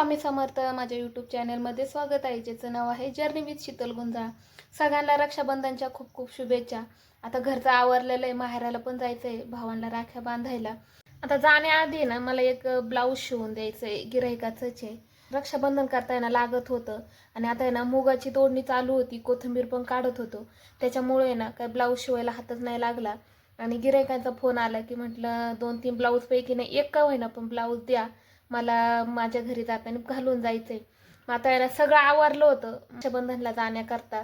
स्वामी समर्थ माझ्या यूट्यूब चॅनलमध्ये स्वागत आहे ज्याचं नाव आहे जर्नी विथ शीतल गुंजाळ. सगळ्यांना रक्षाबंधनच्या खूप खूप शुभेच्छा. आता घरचं आवरलेलं आहे माहेराला पण जायचं आहे भावांना राख्या बांधायला. आता जाण्याआधी ना मला एक ब्लाऊज शिवून द्यायचं आहे गिरायकाचंच आहे. रक्षाबंधन करताना लागत होतं आणि आता आहे ना मुगाची तोडणी चालू होती कोथिंबीर पण काढत होतो. त्याच्यामुळे आहे ना काय ब्लाऊज शिवायला हातच नाही लागला. आणि गिरायकांचा फोन आला की म्हटलं दोन तीन ब्लाऊजपैकी नाही एक का होईना पण ब्लाऊज द्या. मला माझ्या घरी जाताना घालून जायचंय. मग आता आहे सगळं आवरलं होतं. रक्षाबंधनला जाण्याकरता.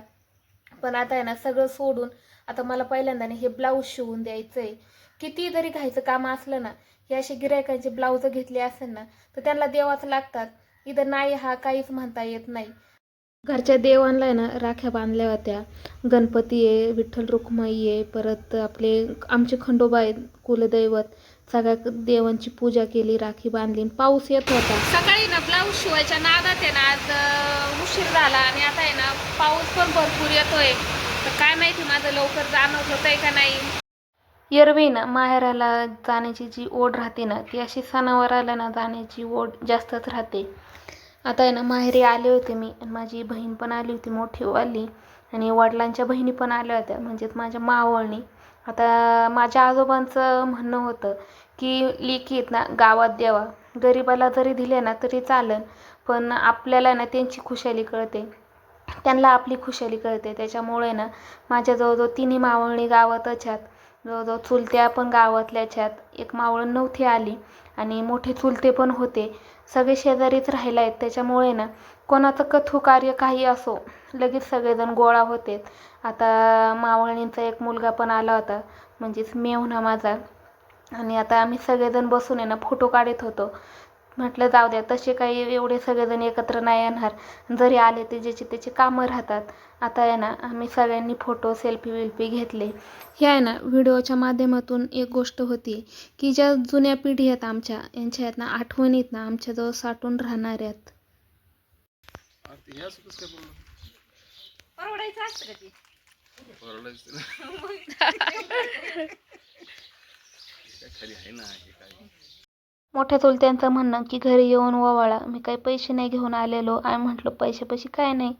पण आता आहे ना सगळं सोडून आता मला पहिल्यांदाने हे ब्लाऊज शिवून द्यायचंय. किती जरी घ्यायचं काम असलं ना हे असे गिरायकांचे ब्लाऊज घेतले असेल ना तर त्यांना देवाच लागतात. इथं नाही हा काहीच म्हणता येत नाही. घरच्या देवांना आहे ना राख्या बांधल्या होत्या. गणपती आहे विठ्ठल रुक्माई आहे परत आपले आमचे खंडोबा आहेत कुलदैवत. सगळ्या देवांची पूजा केली राखी बांधली पाऊस येत होता. सकाळी ना ब्लाऊज शिवायच्या नादात आहे ना आज उशीर झाला आणि आता आहे ना पाऊस पण भरपूर येतोय. तर काय माहिती माझं लवकर जाणं होतंय का नाही. एरवी ना माहेराला जाण्याची जी ओढ राहते ना ती अशी सणावाराला ना जाण्याची ओढ जास्तच राहते. आता आहे ना माहेरी आले होते मी आणि माझी बहीण पण आली होती मोठी वाली. आणि वडिलांच्या बहिणी पण आल्या होत्या म्हणजेच माझ्या मावळणी. आता माझ्या आजोबांचं म्हणणं होतं की लेकी आहेत ना गावात द्यावा. गरिबाला जरी दिले ना तरी चालन पण आपल्याला ना त्यांची खुशाली कळते. त्यांना आपली खुशाली कळते. त्याच्यामुळे ना माझ्या जवळजवळ तिन्ही मावळणी गावातच आहेत. जवळजवळ चुलत्या पण गावातल्याच्यात एक मावळण नव्हती आली आणि मोठे चुलते पण होते. सगळे शेजारीच राहिले आहेत. त्याच्यामुळे ना कोणाचं कथू कार्य काही असो लगेच सगळेजण गोळा होते. आता मावळणींचा एक मुलगा पण आला होता म्हणजेच मेवणा माझा. आणि आता आम्ही सगळेजण बसून आहे ना फोटो काढत होतो. म्हटलं जाऊ द्या तसे काही एवढे सगळेजण एकत्र नाही येणार. जरी आले ते ज्याचे त्याचे कामं राहतात. आता आहे ना आम्ही सगळ्यांनी फोटो सेल्फी विल्फी घेतले. हे आहे ना व्हिडिओच्या माध्यमातून एक गोष्ट होती की ज्या जुन्या पिढी आहेत आमच्या यांच्या आहेत ना आठवणीत ना आमच्याजवळ साठून राहणार आहेत. खाली आहे ना हे काय? मोठ्या चुलत्यांचं म्हणणं की घरी येऊन ओवाळा मी काही पैसे नाही घेऊन आलेलो. आणि म्हटलं पैसे पैसे काय नाही.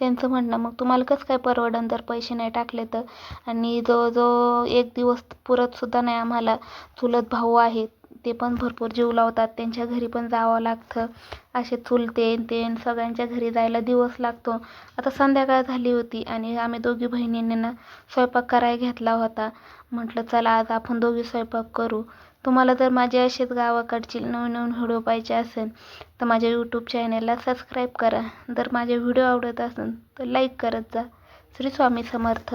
त्यांचं म्हणणं मग तुम्हाला कसं काय परवडन जर पैसे नाही टाकले तर? आणि जवळजवळ एक दिवस पुरतसुद्धा नाही आम्हाला चुलत भाऊ आहेत ते पण भरपूर जीव लावतात त्यांच्या घरी पण जावं लागतं. असे चुलते ते सगळ्यांच्या घरी जायला दिवस लागतो. आता संध्याकाळ झाली होती आणि आम्ही दोघी बहिणींनी ना स्वयंपाक करायला घेतला होता. म्हटलं चला आज आपण दोघी स्वयंपाक करू. तुम्हाला जर माझे असेच गावाकडची नवीन नवीन व्हिडिओ पाहिजे असेल तर माझ्या यूट्यूब चॅनलला सबस्क्राईब करा. जर माझे व्हिडिओ आवडत असेल तर लाईक करत जा. श्री स्वामी समर्थ.